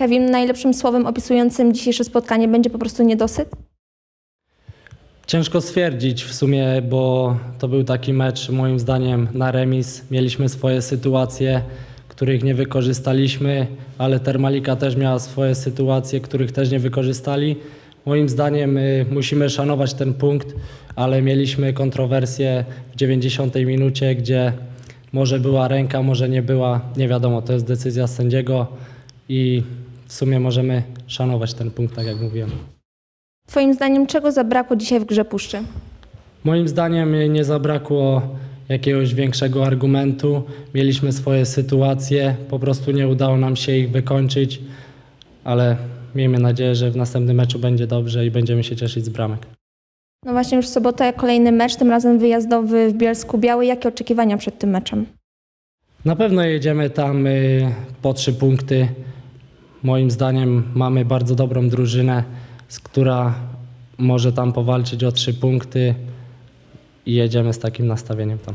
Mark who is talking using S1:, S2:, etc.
S1: Kevin, najlepszym słowem opisującym dzisiejsze spotkanie będzie po prostu niedosyt?
S2: Ciężko stwierdzić w sumie, bo to był taki mecz moim zdaniem na remis. Mieliśmy swoje sytuacje, których nie wykorzystaliśmy, ale Termalika też miała swoje sytuacje, których też nie wykorzystali. Moim zdaniem y, musimy szanować ten punkt, ale mieliśmy kontrowersję w 90 minucie, gdzie może była ręka, może nie była, nie wiadomo, to jest decyzja sędziego i w sumie możemy szanować ten punkt, tak jak mówiłem.
S1: Twoim zdaniem czego zabrakło dzisiaj w grze Puszczy?
S2: Moim zdaniem nie zabrakło jakiegoś większego argumentu. Mieliśmy swoje sytuacje, po prostu nie udało nam się ich wykończyć, ale miejmy nadzieję, że w następnym meczu będzie dobrze i będziemy się cieszyć z bramek.
S1: No właśnie już w sobotę kolejny mecz, tym razem wyjazdowy w Bielsku Białej. Jakie oczekiwania przed tym meczem?
S2: Na pewno jedziemy tam y, po trzy punkty. Moim zdaniem mamy bardzo dobrą drużynę, z która może tam powalczyć o trzy punkty i jedziemy z takim nastawieniem tam.